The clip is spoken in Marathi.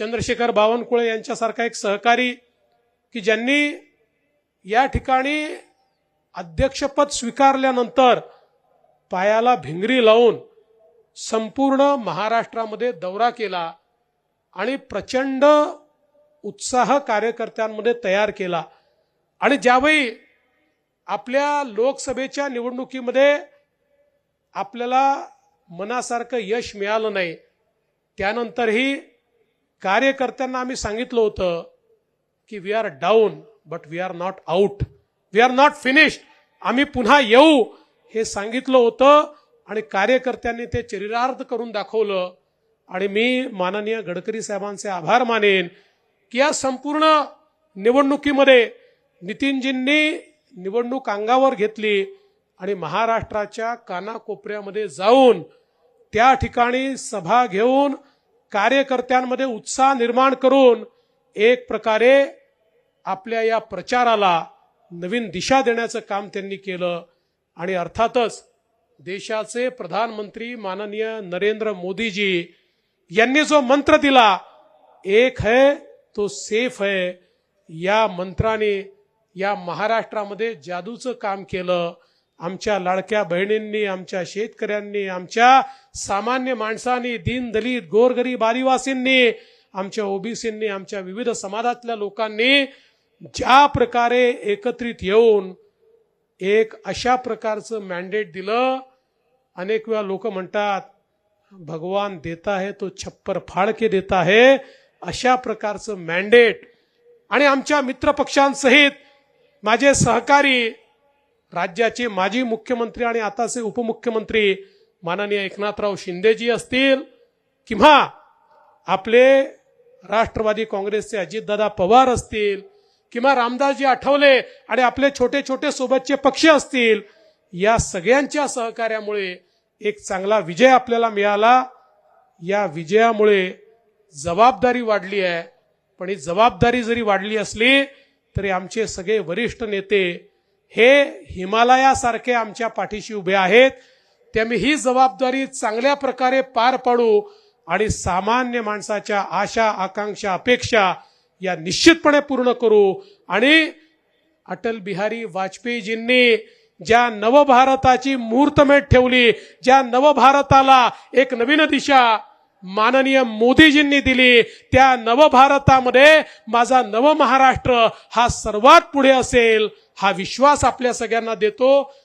चंद्रशेखर बावनकुळे यांच्यासारखा एक सहकारी की ज्यांनी या ठिकाणी अध्यक्षपद स्वीकारल्यानंतर पायाला भिंगरी लावून संपूर्ण महाराष्ट्रामध्ये दौरा केला आणि प्रचंड उत्साह कार्यकर्त्यांमध्ये तयार केला. आणि ज्यावेळी आपल्या लोकसभेच्या निवडणुकीमध्ये आपल्याला मनासारखं यश मिळालं नाही त्यानंतरही कार्यकर्त्यांना आम्ही सांगितलं होतं की we are down but we are not out we are not finished आम्ही पुन्हा येऊ हे सांगितलं होतं आणि कार्यकर्त्यांनी ते चरितार्थ करून दाखवलं. आणि मी माननीय गडकरी साहेबांचे आभार मानेन की या संपूर्ण निवडणुकीमध्ये नितीनजींनी निवडणूक अंगावर घेतली आणि महाराष्ट्राच्या कानाकोपऱ्यामध्ये जाऊन त्या ठिकाणी सभा घेऊन कार्यकर्त्यांमध्ये उत्साह निर्माण करून एक प्रकारे आपल्या या प्रचाराला नवीन दिशा देण्याचं काम त्यांनी केलं. आणि अर्थातच देशाचे प्रधानमंत्री माननीय नरेंद्र मोदीजी यांनी जो मंत्र दिला एक है तो सेफ है या मंत्राने या महाराष्ट्रामध्ये जादूचं काम केलं. आमच्या लाडक्या बहिणींनी आमच्या शेतकऱ्यांनी आमच्या सामान्य माणसांनी दीन दलित गोरगरीब आदिवासींनी आमच्या ओबीसींनी आमच्या विविध समाजातल्या लोकांनी ज्या प्रकारे एकत्रित येऊन एक अशा प्रकारचं मॅन्डेट दिलं अनेक वेळा लोक म्हणतात भगवान देता है तो छप्पर फाड़ के देता है अशा प्रकारचं मॅन्डेट आणि आमच्या मित्रपक्षांसहित माझे सहकारी राज्याचे माजी मुख्यमंत्री आणि आताचे उपमुख्यमंत्री माननीय एकनाथराव शिंदेजी असतील किंवा आपले राष्ट्रवादी काँग्रेसचे अजितदादा पवार असतील किंवा रामदासजी आठवले आणि आपले छोटे छोटे सोबतचे पक्ष असतील या सगळ्यांच्या सहकार्यामुळे एक चांगला विजय आपल्याला मिळाला. या विजयामुळे जबाबदारी वाढली आहे. पण ही जबाबदारी जरी वाढली असली तरी आमचे सगळे वरिष्ठ नेते हे हिमालयासारखे आमच्या पाठीशी उभे आहेत. त्यामुळे ही जबाबदारी चांगल्या प्रकारे पार पाडू आणि सामान्य माणसाच्या आशा आकांक्षा अपेक्षा या निश्चितपणे पूर्ण करू. आणि अटल बिहारी वाजपेयीजींनी ज्या नवभारताची मुहूर्तमेट ठेवली ज्या नवभारताला एक नवीन दिशा माननीय मोदीजींनी दिली. त्या नवभारतामध्ये माझा नव महाराष्ट्र हा सर्वात पुढे असेल हा विश्वास आपल्या सगळ्यांना देतो.